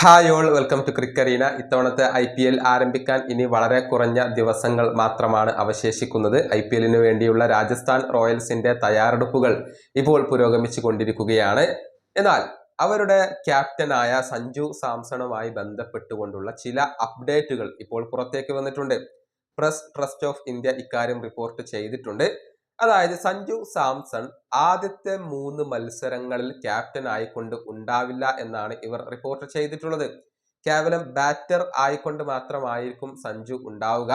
Hi all welcome to Cricarena ഇത്തവണത്തെ I P L ആരംഭിക്കാൻ ഇനി വളരെ കുറഞ്ഞ ദിവസങ്ങൾ മാത്രമാണ് അവശേഷിക്കുന്നത്. ഐ പി എല്ലിന് വേണ്ടിയുള്ള രാജസ്ഥാൻ റോയൽസിന്റെ തയ്യാറെടുപ്പുകൾ ഇപ്പോൾ പുരോഗമിച്ചു കൊണ്ടിരിക്കുകയാണ്. എന്നാൽ അവരുടെ ക്യാപ്റ്റനായ സഞ്ജു സാംസണുമായി ബന്ധപ്പെട്ടുകൊണ്ടുള്ള ചില അപ്ഡേറ്റുകൾ ഇപ്പോൾ പുറത്തേക്ക് വന്നിട്ടുണ്ട്. പ്രസ് ട്രസ്റ്റ് ഓഫ് ഇന്ത്യ ഇക്കാര്യം റിപ്പോർട്ട് ചെയ്തിട്ടുണ്ട്. അതായത് സഞ്ജു സാംസൺ ആദ്യത്തെ മൂന്ന് മത്സരങ്ങളിൽ ക്യാപ്റ്റൻ ആയിക്കൊണ്ട് ഉണ്ടാവില്ല എന്നാണ് ഇവർ റിപ്പോർട്ട് ചെയ്തിട്ടുള്ളത്. കേവലം ബാറ്റർ ആയിക്കൊണ്ട് മാത്രമായിരിക്കും സഞ്ജു ഉണ്ടാവുക.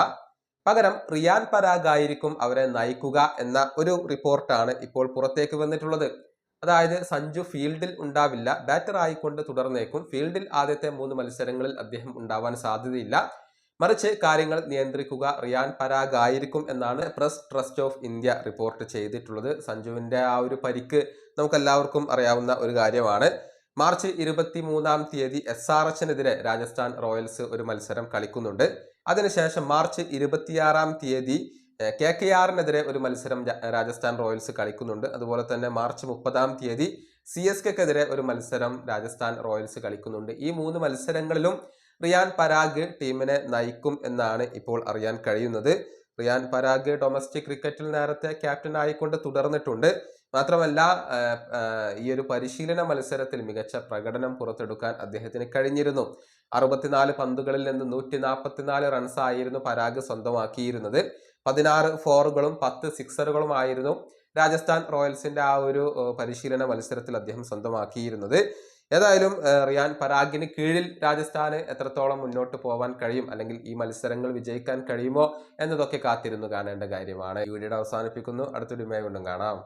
പകരം റിയാൻ പരാഗ് ആയിരിക്കും അവരെ നയിക്കുക എന്ന ഒരു റിപ്പോർട്ടാണ് ഇപ്പോൾ പുറത്തേക്ക് വന്നിട്ടുള്ളത്. അതായത് സഞ്ജു ഫീൽഡിൽ ഉണ്ടാവില്ല ബാറ്റർ ആയിക്കൊണ്ട് തുടർന്നേക്കും. ഫീൽഡിൽ ആദ്യത്തെ മൂന്ന് മത്സരങ്ങളിൽ അദ്ദേഹം ഉണ്ടാവാൻ സാധ്യതയില്ല. മറിച്ച് കാര്യങ്ങൾ നിയന്ത്രിക്കുക റിയാൻ പരാഗ് ആയിരിക്കും എന്നാണ് Press Trust of India report ചെയ്തിട്ടുള്ളത്. സഞ്ജുവിന്റെ ആ ഒരു പരിക്ക് നമുക്കെല്ലാവർക്കും അറിയാവുന്ന ഒരു കാര്യമാണ്. മാർച്ച് ഇരുപത്തി മൂന്നാം തീയതി എസ് ആർ എച്ചിനെതിരെ രാജസ്ഥാൻ റോയൽസ് ഒരു മത്സരം കളിക്കുന്നുണ്ട്. അതിനുശേഷം മാർച്ച് ഇരുപത്തിയാറാം തീയതി കെ കെ ആറിനെതിരെ ഒരു മത്സരം രാജസ്ഥാൻ റോയൽസ് കളിക്കുന്നുണ്ട്. അതുപോലെ തന്നെ മാർച്ച് മുപ്പതാം തീയതി സി എസ് കെക്കെതിരെ ഒരു മത്സരം രാജസ്ഥാൻ റോയൽസ് കളിക്കുന്നുണ്ട്. ഈ മൂന്ന് മത്സരങ്ങളിലും റിയാൻ പരാഗ് ടീമിനെ നയിക്കും എന്നാണ് ഇപ്പോൾ അറിയാൻ കഴിയുന്നത്. റിയാൻ പരാഗ് ഡൊമസ്റ്റിക് ക്രിക്കറ്റിൽ നേരത്തെ ക്യാപ്റ്റൻ ആയിക്കൊണ്ട് തുടർന്നിട്ടുണ്ട്. മാത്രമല്ല ഈ ഒരു പരിശീലന മത്സരത്തിൽ മികച്ച പ്രകടനം പുറത്തെടുക്കാൻ അദ്ദേഹത്തിന് കഴിഞ്ഞിരുന്നു. അറുപത്തിനാല് പന്തുകളിൽ നിന്ന് നൂറ്റി നാൽപ്പത്തിനാല് റൺസ് ആയിരുന്നു പരാഗ് സ്വന്തമാക്കിയിരുന്നത്. പതിനാറ് ഫോറുകളും പത്ത് സിക്സറുകളും ആയിരുന്നു രാജസ്ഥാൻ റോയൽസിന്റെ ആ ഒരു പരിശീലന മത്സരത്തിൽ അദ്ദേഹം സ്വന്തമാക്കിയിരുന്നത്. ഏതായാലും റിയാൻ പരാഗിന് കീഴിൽ രാജസ്ഥാന് എത്രത്തോളം മുന്നോട്ട് പോകാൻ കഴിയും അല്ലെങ്കിൽ ഈ മത്സരങ്ങൾ വിജയിക്കാൻ കഴിയുമോ എന്നതൊക്കെ കാത്തിരുന്നു കാണേണ്ട കാര്യമാണ്. ഈ വീഡിയോ അവസാനിപ്പിക്കുന്നു. അടുത്തൊരു വീണ്ടും കാണാം.